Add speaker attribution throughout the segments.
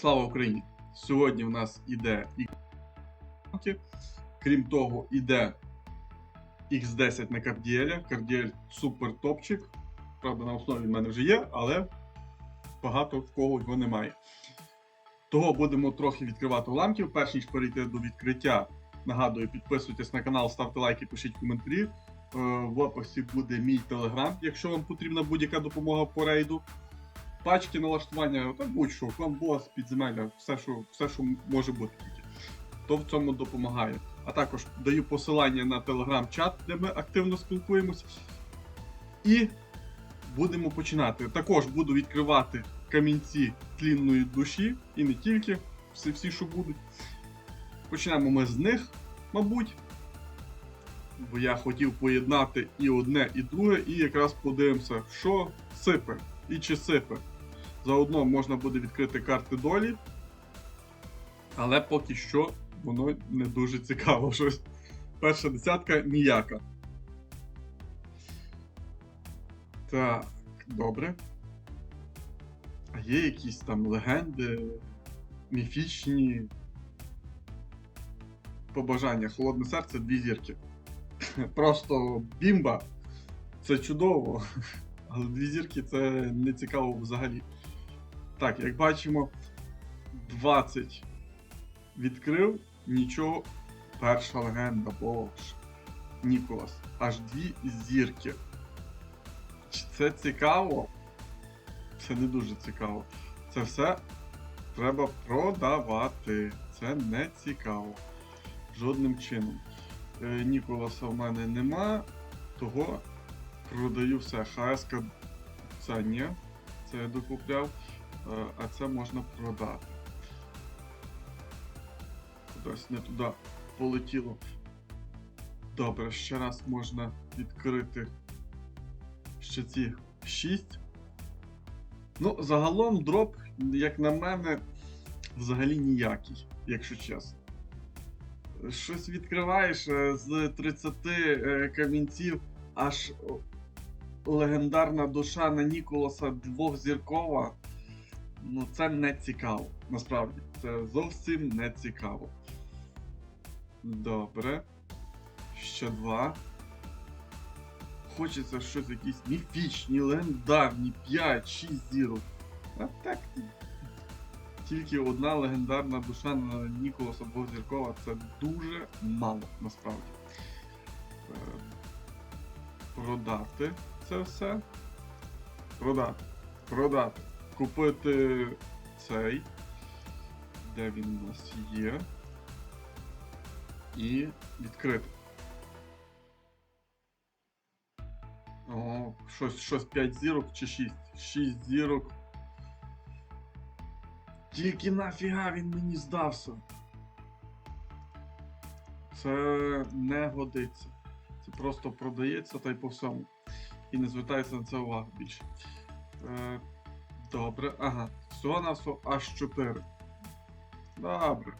Speaker 1: Слава Україні! Сьогодні в нас іде і крім того, іде X10 на Кардіеля. Кардіель супер топчик. Правда, на основі в мене вже є, але багато в кого його немає. Того будемо трохи відкривати уламків. Перш ніж перейти до відкриття, нагадую, підписуйтесь на канал, ставте лайки, пишіть коментарі. Е, В описі буде мій телеграм, якщо вам потрібна будь-яка допомога по рейду. Пачки налаштування, та будь-що, комбос, підземелля, все, що, все, що може бути. То в цьому допомагає. А також даю посилання на телеграм-чат, де ми активно спілкуємось. І будемо починати. Також буду відкривати камінці тлінної душі, і не тільки, всі, всі що будуть. Почнемо ми з них, мабуть. Бо я хотів поєднати і одне, і друге, і якраз подивимося, що сипе і чи сипе. Заодно можна буде відкрити карти долі. Але поки що воно не дуже цікаво. Щось. Перша десятка ніяка. Так, добре. А є якісь там легенди, міфічні побажання. Холодне серце, дві зірки. Просто бімба. Це чудово. Але дві зірки це не цікаво взагалі. Так, як бачимо, 20 відкрив, нічого. Перша легенда, боже. Ніколас. Аж дві зірки. Чи це цікаво? Це не дуже цікаво. Це все треба продавати. Це не цікаво. Жодним чином. Е, Ніколаса в мене нема, того продаю все. ХСК це ні, це я докупляв, а це можна продати. Кудись не туди полетіло. Добре, ще раз можна відкрити ще ці 6. Ну, загалом дроп, як на мене, взагалі ніякий, якщо чесно. Щось відкриваєш е, з 30 е, камінців, аж легендарна душа на Ніколаса двохзіркова. Ну, це не цікаво. Насправді, це зовсім не цікаво. Добре. Ще два. Хочеться щось якісь міфічні, легендарні, 5-6 зірок. А так. Тільки одна легендарна душа на Ніколаса двохзіркова це дуже мало насправді. Е, Продати це все. Продати. Продати. Купити цей. Де він у нас є. І відкрити. О, щось, щось 5 зірок чи 6. 6 зірок. Тільки нафіга він мені здався. Це не годиться. Це просто продається та й по всьому. І не звертається на це увагу більше. Е, добре, ага. Всього на аж 4. Добре.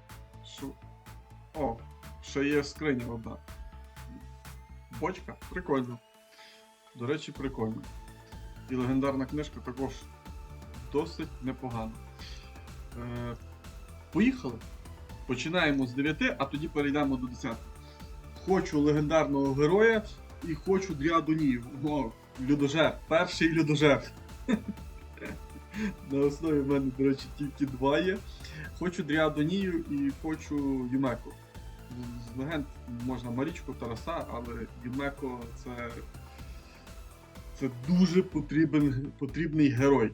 Speaker 1: Шо? О, ще є скриня одна. Бочка? Прикольно. До речі, прикольно. І легендарна книжка також досить непогана. Е, поїхали. Починаємо з 9, а тоді перейдемо до 10. Хочу легендарного героя і хочу Дріадонію. О, людожер. Перший людожер. На основі в мене, до речі, тільки два є. Хочу Дріадонію і хочу Юмеко. З легенд можна Марічку, Тараса, але Юмеко це. Це дуже потрібен, потрібний герой.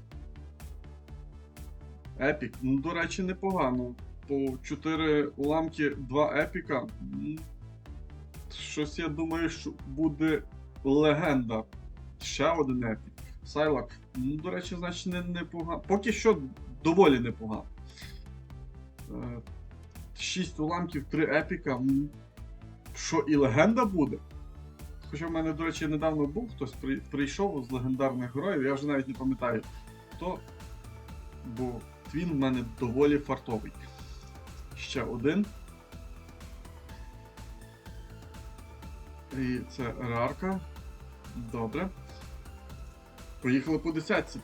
Speaker 1: Епік. Ну, до речі, непогано. По 4 уламки, 2 епіка. Щось я думаю, що буде легенда. Ще один епік. Сайлак. Ну, до речі, значить, не, непогано. Поки що доволі непогано. 6 уламків, 3 епіка. Що і легенда буде? Хоча в мене, до речі, недавно був хтось при, прийшов з легендарних героїв, я вже навіть не пам'ятаю хто. Бо він в мене доволі фартовий. Ще один. І це рарка. Добре. Поїхали по десятці.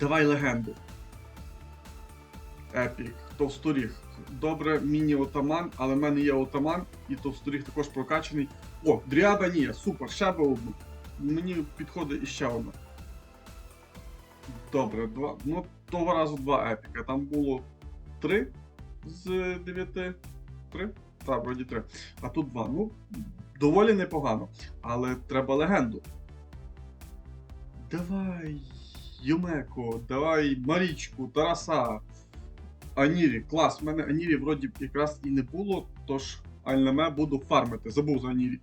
Speaker 1: Давай легенду. епік, товсторіг. Добре, міні-отаман, але в мене є отаман, і товсторіг також прокачаний. О, дріада ні, супер, ще би одну. Мені підходить іще одна. Добре, два. Ну, того разу два епіка. Там було три з дев'яти. Три? Так, вроді три. А тут два. Ну, доволі непогано. Але треба легенду. Давай, Юмеко, давай Марічку, Тараса. Анірі, клас, в мене Анірі вроді якраз і не було, тож Альнаме буду фармити. Забув за Анірі.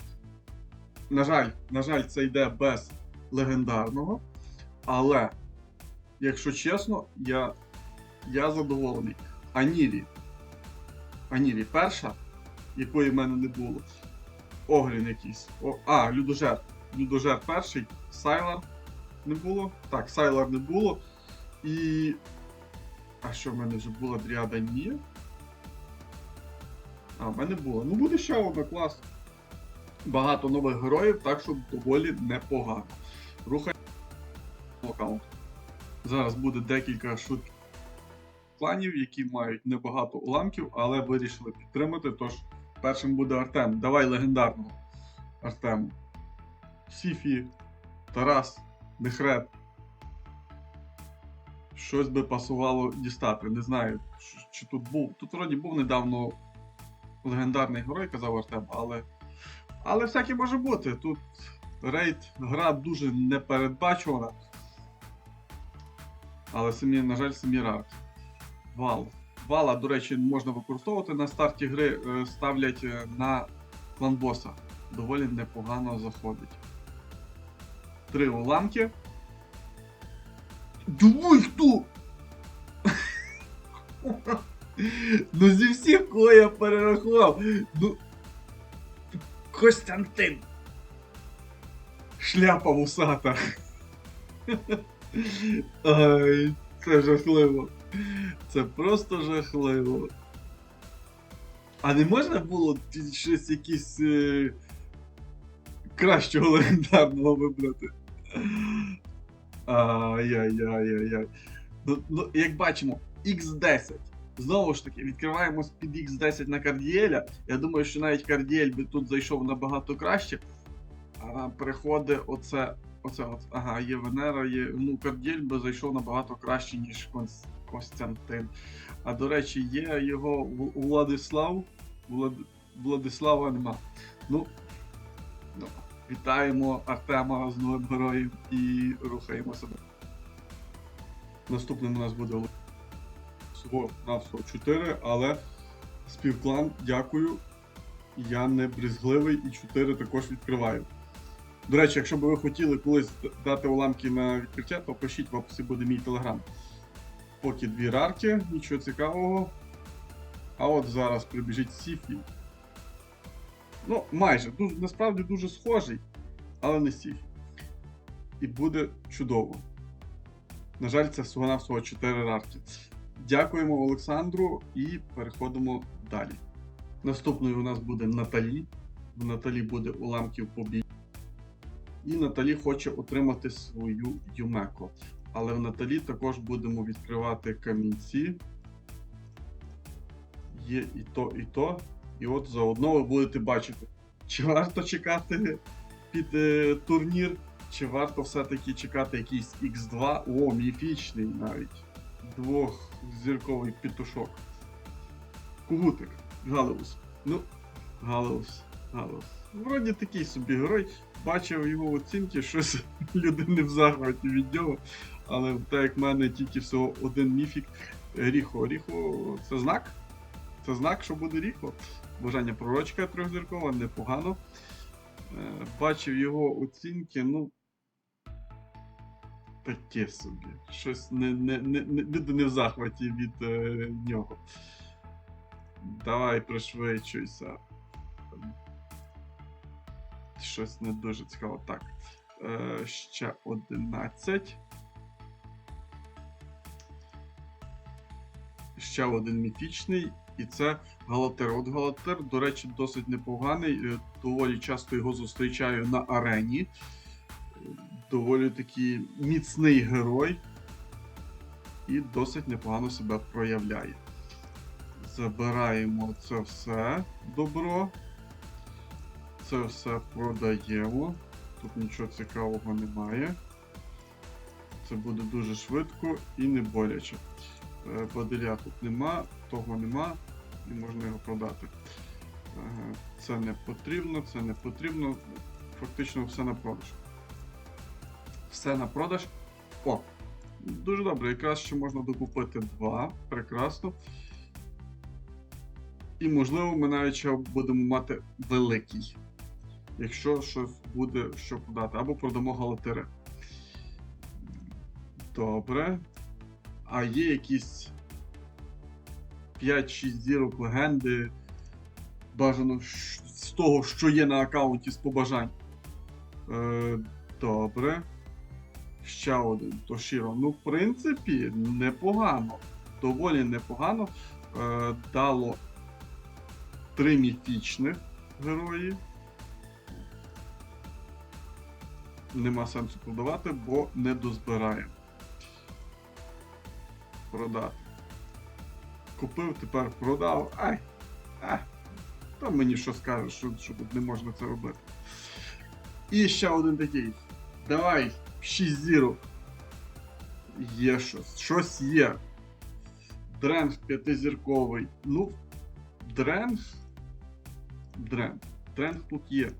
Speaker 1: На жаль, на жаль, це йде без легендарного. Але, якщо чесно, я, я задоволений. Анірі. Анірі перша, якої в мене не було. Огрін якийсь. О, а, Людожер. Людожер перший, Сайлар не було. Так, Сайлар не було. І. А що в мене вже була Дріада Ні? А, в мене було. Ну буде ще одна клас. Багато нових героїв, так що доволі непогано. Рухаємо аккаунт. Зараз буде декілька швидких планів, які мають небагато уламків, але вирішили підтримати. Тож першим буде Артем. Давай легендарного Артему. Сіфі, Тарас, Нехрет. Щось би пасувало дістати. Не знаю, чи, тут був. Тут вроді був недавно легендарний герой, казав Артем, але. Але всяке може бути. Тут рейд, гра дуже непередбачувана. Але самі, на жаль, самі рарки. Вал. Вала, до речі, можна використовувати на старті гри, е, ставлять е, на клан боса. Доволі непогано заходить. Три уламки. Думай хто! ну зі всіх, кого я перерахував. Ну. Костянтин. Шляпа вусата. Ай, це жахливо. Це просто жахливо. А не можна було щось якісь е... кращого легендарного вибрати? Ай-яй-яй-яй-яй. Ну, ну, як бачимо, X10. Знову ж таки, відкриваємо з-під X10 на Кардіеля. Я думаю, що навіть Кардіель би тут зайшов набагато краще. А переходить оце. Оце от. Ага, є Венера, є. Ну, Кардіель би зайшов набагато краще, ніж. Костянтин. А до речі, є його Владислав. Влад... Владислава нема. Ну, вітаємо Артема з новим героєм і рухаємо себе. Наступним у нас буде всього на всього 4, але співклан, дякую. Я не брезгливий і 4 також відкриваю. До речі, якщо б ви хотіли колись дати уламки на відкриття, то пишіть в описі буде мій телеграм. Поки дві рарки, нічого цікавого. А от зараз прибіжить Сіфі. Ну, майже. Дуже, насправді дуже схожий, але не Сіфі. І буде чудово. На жаль, це всього-навсього 4 рарки. Дякуємо Олександру і переходимо далі. Наступною у нас буде Наталі. В Наталі буде уламків побій. І Наталі хоче отримати свою Юмеко. Але в Наталі також будемо відкривати камінці. Є і то, і то. І от заодно ви будете бачити, чи варто чекати під е, турнір, чи варто все-таки чекати якийсь X2. О, міфічний навіть. Двохзірковий петушок. Кугутик. Галеус. Ну, Галеус. Галеус. Вроді такий собі герой. Бачив його оцінки, щось людини в захваті від нього. Але так як в мене тільки всього один міфік Ріхо. Ріхо це знак. Це знак, що буде Ріхо. Бажання пророчка трьохзіркова, непогано. Е, Бачив його оцінки, ну. Таке собі. Щось не, не, не, не, не в захваті від е, нього. Давай пришвидшуйся. Щось не дуже цікаво. Так. Е, ще 11. Ще один міфічний. І це Галатер. От Галатер, до речі, досить непоганий. Е, Доволі часто його зустрічаю на арені. Доволі такий міцний герой. і досить непогано себе проявляє. Забираємо це все добро. Це все продаємо. Тут нічого цікавого немає. Це буде дуже швидко і не боляче. Е, Баделя тут нема, того нема, і можна його продати. Це не потрібно, це не потрібно. Фактично все на продаж. Все на продаж. О! Дуже добре, якраз ще можна докупити два. Прекрасно. І можливо ми навіть ще будемо мати великий. Якщо щось буде що продати, або продамо галатери. Добре. А є якісь 5-6 зірок легенди. Бажано з того, що є на аккаунті з побажань. Е, добре. Ще один Тошіро. Ну, в принципі, непогано. Доволі непогано. Е, дало три міфічних герої. Нема сенсу продавати, бо не дозбираємо. Продати. Купив, тепер продав. Ай! А, та мені що скажеш, що, що тут не можна це робити. І ще один такий. Давай, 6 зірок. Є щось. Щось є. Дренг п'ятизірковий. Ну, дренг. Дренг. Дренг тут є.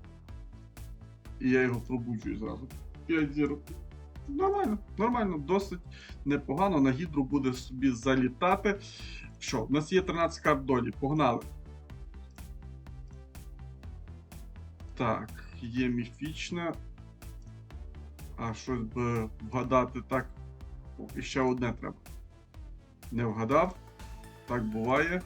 Speaker 1: І я його пробуджую зразу. 5 зірок. Нормально, нормально, досить непогано. На гідру буде собі залітати. Що, в нас є 13 карт долі. Погнали. Так, є міфічна. А щось би вгадати так. О, і ще одне треба. Не вгадав. Так буває.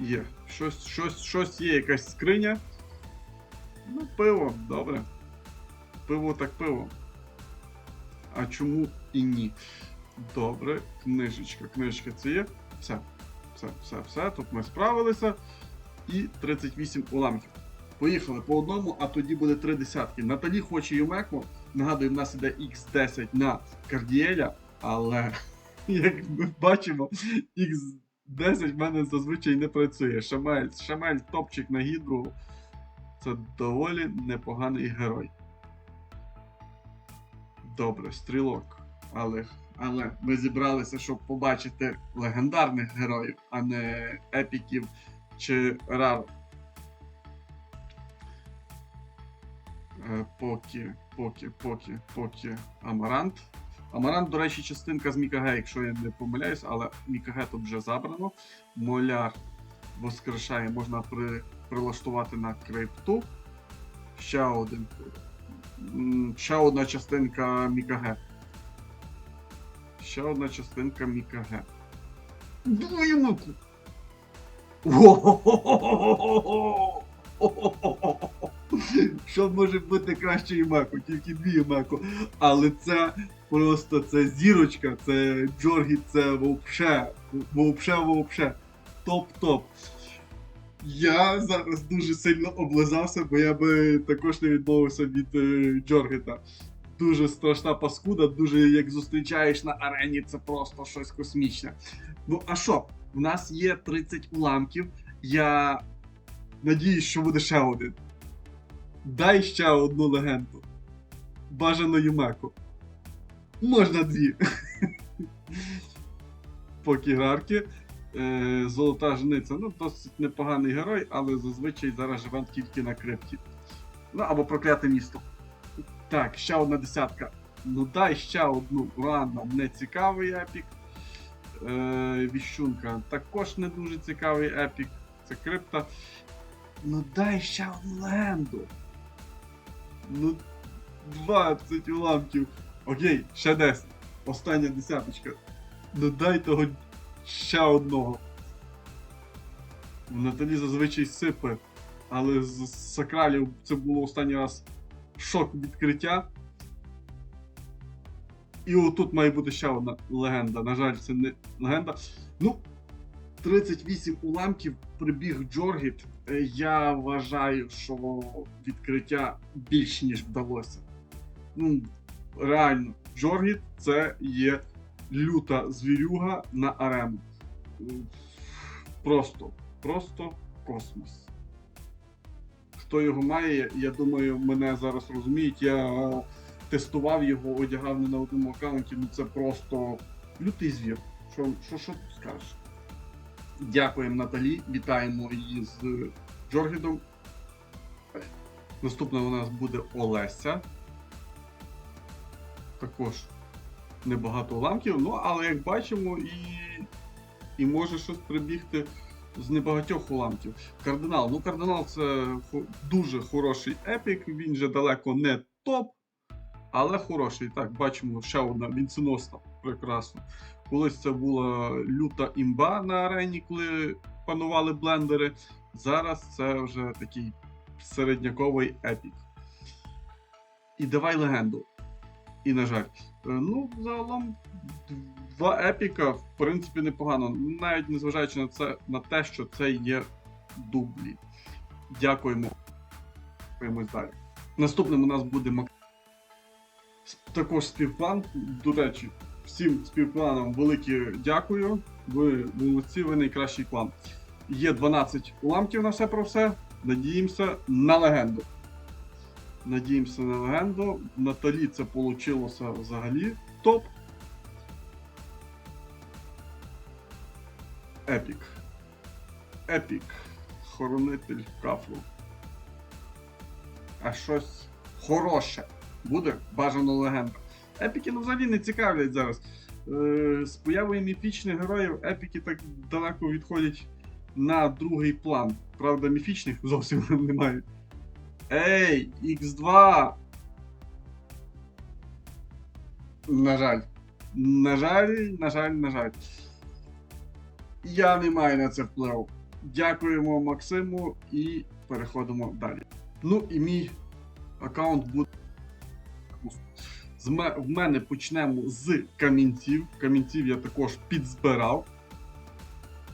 Speaker 1: Є. Щось, щось, щось є, якась скриня. Ну, пиво, добре. Пиво так пиво. А чому і ні? Добре, книжечка. Книжечка це є. Все. Все, все, все. Тут ми справилися. І 38 уламків. Поїхали по одному, а тоді буде три десятки. Наталі хоче Юмеку. Нагадую, в нас іде X10 на Кардіеля, але як ми бачимо, X10 в мене зазвичай не працює. Шамель, Шамель топчик на гідру. Це доволі непоганий герой. Добре, стрілок. Але, але ми зібралися, щоб побачити легендарних героїв, а не епіків чи рарок. Е, Поки, поки, поки, поки Амарант. Амарант, до речі, частинка з Мікаге, якщо я не помиляюсь, але Мікаге тут вже забрано. Моляр воскрешає, можна при, прилаштувати на крипту. Ще один. Ще одна частинка Мікаге. Ще одна частинка Мікаге. Муку! Що може бути краще Імеко? Тільки дві Імеко. Але це просто це зірочка, це Джоргі, це вообще, вообще, вообще. Топ-топ. Я зараз дуже сильно облизався, бо я би також не відмовився від е, Джоргіта. Дуже страшна паскуда, дуже як зустрічаєш на арені, це просто щось космічне. Ну а що? В нас є 30 уламків. Я надіюсь, що буде ще один. Дай ще одну легенду. Бажано Юмеку. Можна дві. Покіграрки. Е, Золота жниця. Ну, досить непоганий герой, але зазвичай зараз живе тільки на крипті. Ну або прокляте місто. Так, ще одна десятка. Ну дай ще одну рано, не цікавий епік. Е, Віщунка також не дуже цікавий епік. Це крипта. Ну дай ще одну легенду. Ну, 20 уламків. Окей, ще 10. Остання десяточка. Ну дай того ще одного. Наталі зазвичай сипе, але з сакралів це було останній раз шок відкриття. І отут має бути ще одна легенда. На жаль, це не легенда. Ну, 38 уламків прибіг Джоргіт. Е, Я вважаю, що відкриття більш ніж вдалося. Ну, реально, Джоргіт це є люта звірюга на арену. Просто, просто космос. Хто його має, я думаю, мене зараз розуміють. Я тестував його, одягав не на одному аккаунті, ну це просто лютий звір. Що, що, що тут скажеш? Дякуємо Наталі, вітаємо її з Джоргідом. Наступна у нас буде Олеся. Також небагато уламків, ну але як бачимо, і, і може щось прибігти з небагатьох уламків. Кардинал. Ну, кардинал це дуже хороший епік, він же далеко не топ, але хороший. Так, бачимо ще одна вінценосна. Прекрасно. Колись це була люта імба на арені, коли панували блендери. Зараз це вже такий середняковий епік. І давай легенду. І на жаль. Е, Ну, загалом, два епіка, в принципі, непогано. Навіть незважаючи на це, на те, що це є дублі. Дякуємо. Дякуємось далі. Наступним у нас буде Мак... Також співплан. До речі, всім співпланам велике дякую. Ви молодці, ви найкращий план. Є 12 уламків на все про все. Надіємося на легенду. Надіємося на легенду. Наталі це вийшло взагалі топ. Епік. Епік. Хоронитель кафлу. А щось хороше. Буде бажано легенда. Епіки ну, взагалі не цікавлять зараз. Е, з появою міфічних героїв епіки так далеко відходять на другий план. Правда, міфічних зовсім немає. Ей, X2! На жаль. На жаль, на жаль, на жаль. Я не маю на це впливу. Дякуємо Максиму і переходимо далі. Ну і мій аккаунт буде. В мене почнемо з камінців. Камінців я також підзбирав.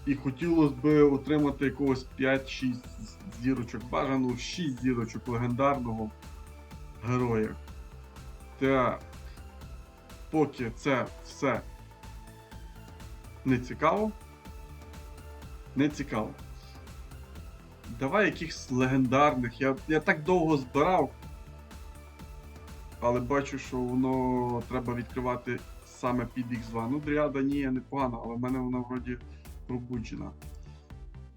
Speaker 1: І хотілося б отримати якогось 5-6 зірочок. Бажано 6 зірочок легендарного героя. Та поки це все не цікаво. Не цікаво. Давай якихось легендарних. Я, я так довго збирав. Але бачу, що воно треба відкривати саме під X2. Ну, Дріада ні, непогано, але в мене вона вроді пробуджена.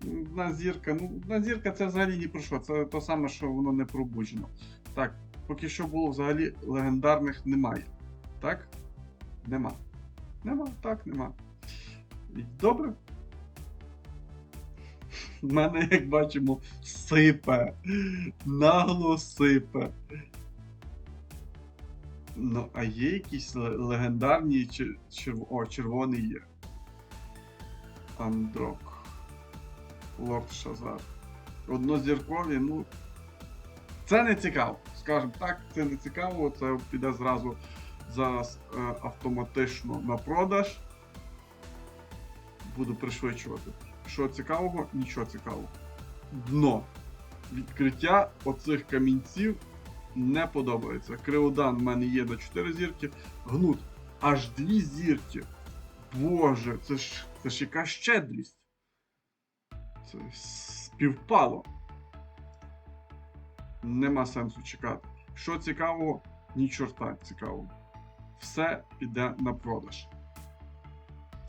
Speaker 1: Одна зірка, ну, одна зірка це взагалі ні про що. Це то саме, що воно не пробуджено. Так, поки що було взагалі легендарних немає. Так? Нема. Нема, так, нема. Добре. В мене, як бачимо, сипе. Нагло сипе. Ну, а є якісь легендарні чер... О, червоний є. Андрок. Лорд Шазар. Однозіркові, ну. Це не цікаво. Скажімо так, це не цікаво, це піде зразу зараз е, автоматично на продаж. Буду пришвидшувати. Що цікавого? Нічого цікавого. Дно. Відкриття оцих камінців не подобається. Криодан в мене є на 4 зірки. Гнут аж 2 зірки. Боже, це ж це ж яка щедрість. Це співпало. Нема сенсу чекати. Що цікавого, ні чорта цікавого. Все піде на продаж.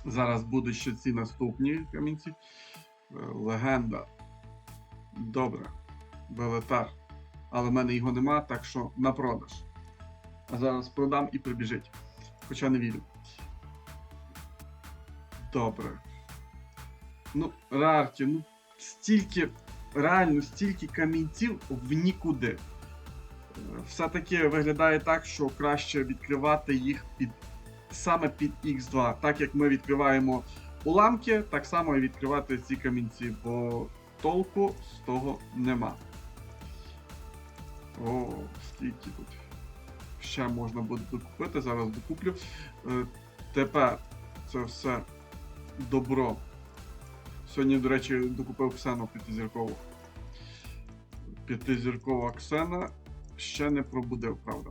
Speaker 1: Зараз будуть ще ці наступні камінці. Е, Легенда. Добре. Велетар. Але в мене його нема, так що на продаж. А зараз продам і прибіжить. Хоча не вірю. Добре. Ну, рарки, ну стільки, реально стільки камінців в нікуди. Е, Все-таки виглядає так, що краще відкривати їх під саме під X2. Так як ми відкриваємо уламки, так само і відкривати ці камінці, бо толку з того нема. О, скільки тут. Ще можна буде докупити, зараз докуплю. Е, тепер це все добро. Сьогодні, до речі, докупив Ксену п'ятизіркову. П'ятизіркова Ксена ще не пробудив, правда.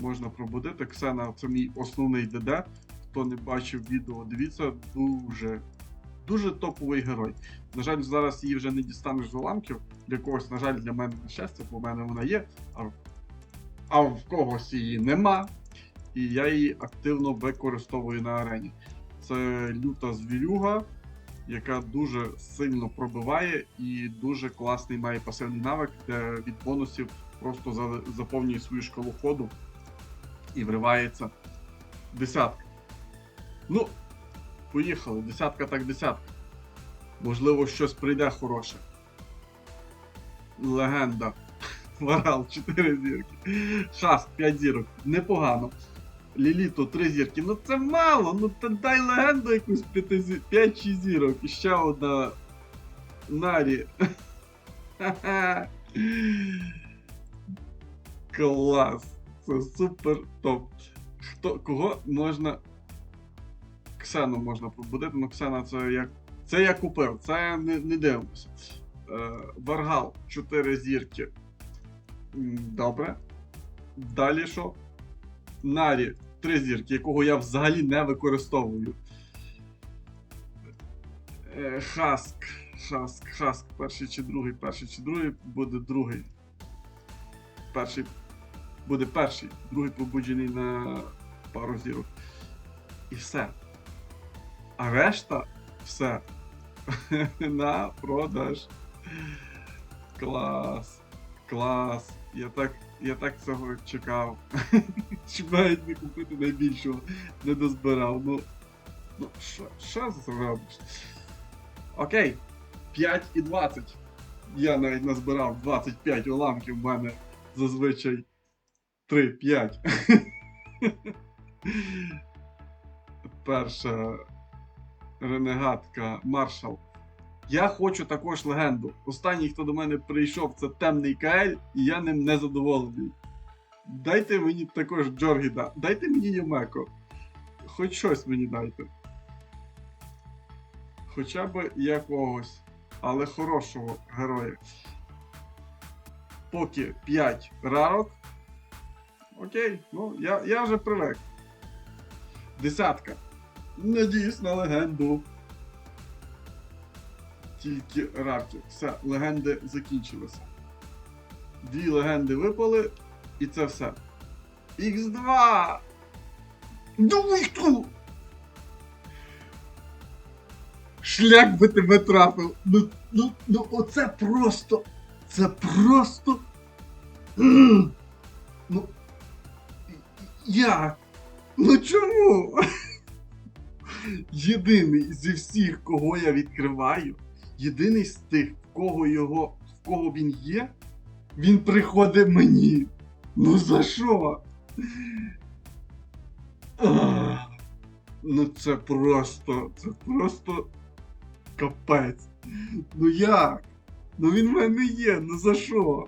Speaker 1: можна пробудити. Ксена це мій основний ДД. Хто не бачив відео, дивіться, дуже, дуже топовий герой. На жаль, зараз її вже не дістанеш з уламків. Для когось, на жаль, для мене щастя, бо в мене вона є, а, в- а в когось її нема. І я її активно використовую на арені. Це люта звірюга, яка дуже сильно пробиває і дуже класний має пасивний навик, де від бонусів просто за- заповнює свою шкалу ходу і вривається десятка. Ну, поїхали. Десятка так десятка. Можливо, щось прийде хороше. Легенда. Варал 4 зірки. Шаст 5 зірок. Непогано. Ліліто 3 зірки. Ну це мало. Ну та дай легенду якусь 5-6 зірок. І ще одна. Нарі. Клас. Це супер топ. Хто, кого можна. Ксену можна побудити, ну Ксена це як. Це я купив, це не, не дивимося. Е, Варгал 4 зірки. Добре. Далі що? Нарі 3 зірки, якого я взагалі не використовую. Е, Хаск. Хаск, Хаск, перший чи другий, перший чи другий, буде другий. Перший буде перший, другий пробуджений на пару зірок. І все. А решта все. на продаж. Клас. Клас. Я так, я так цього чекав. Щоб навіть не купити найбільшого не дозбирав. Ну, ну що, що зробиш? Окей. 5 і 20. Я навіть назбирав 25 уламків, в мене зазвичай 3-5. Перша ренегатка Маршал. Я хочу також легенду. Останній, хто до мене прийшов, це темний Каель, і я ним не задоволений. Дайте мені також Джоргіда, дайте мені Юмеко. Хоч щось мені дайте. Хоча б якогось, але хорошого героя. Поки 5 рарок. Окей, ну я, я вже привик. Десятка. Надіюсь на легенду. Тільки рарки. Все, легенди закінчилися. Дві легенди випали, і це все. Х2! Дуйку! Шлях би тебе трапив. Ну, ну, ну оце просто. Це просто. Ну. Як? Ну чому? Єдиний зі всіх, кого я відкриваю, єдиний з тих, в кого його, в кого він є, він приходить мені. Ну за що? Ну це просто, це просто капець. Ну як? Ну він в мене є, ну за що?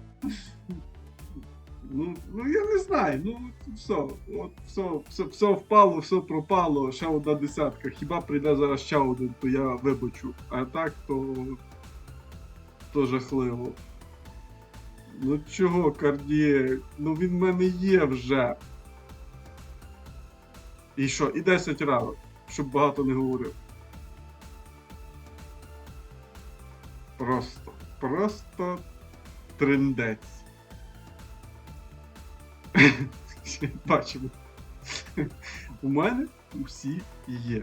Speaker 1: Ну, ну я не знаю, ну все, от все, все, все впало, все пропало, ще одна десятка. Хіба прийде зараз ще один, то я вибачу. А так, то. то жахливо. Ну чого, Кардіє? Ну він в мене є вже. І що? І 10 ранок, щоб багато не говорив. Просто, просто триндець. Бачимо. У мене усі є.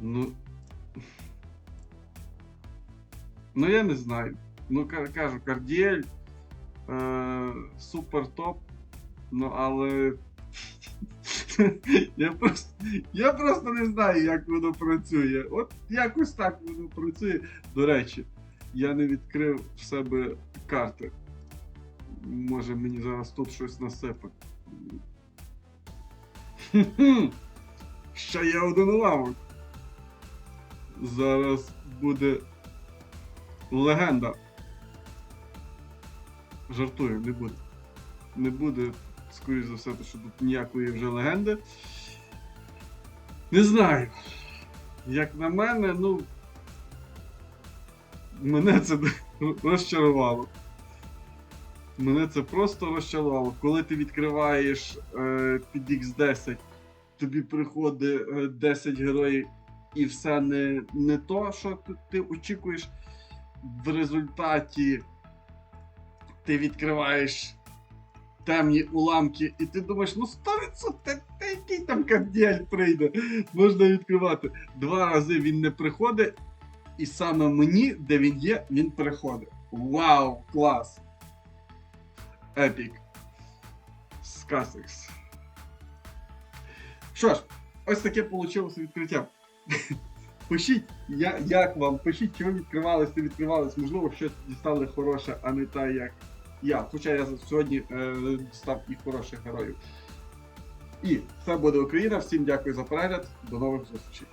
Speaker 1: Ну. Ну я не знаю. Ну кажу, Кардіель е, супер топ. Ну але. я просто. Я просто не знаю, як воно працює. От якось так воно працює. До речі, я не відкрив в себе карти. Може мені зараз тут щось. Хм-хм. Ще є один уламок. Зараз буде легенда. Жартую, не буде. Не буде, скоріш за все, що тут ніякої вже легенди. Не знаю. Як на мене, ну. Мене це розчарувало. Мене це просто розчарувало. Коли ти відкриваєш е, під X10, тобі приходить е, 10 героїв, і все не, не то, що ти, очікуєш. В результаті ти відкриваєш темні уламки, і ти думаєш, ну 100%, та, та який там кардіаль прийде, можна відкривати. Два рази він не приходить, і саме мені, де він є, він приходить. Вау, клас! Епік. Скасекс. Що ж, ось таке вийшло відкриття. Пишіть, я, як вам, пишіть, чи ви відкривались, не відкривались, можливо, щось дістали хороше, а не так, як я. Хоча я сьогодні е, дістав і хороших героїв. І це буде Україна. Всім дякую за перегляд. До нових зустрічей.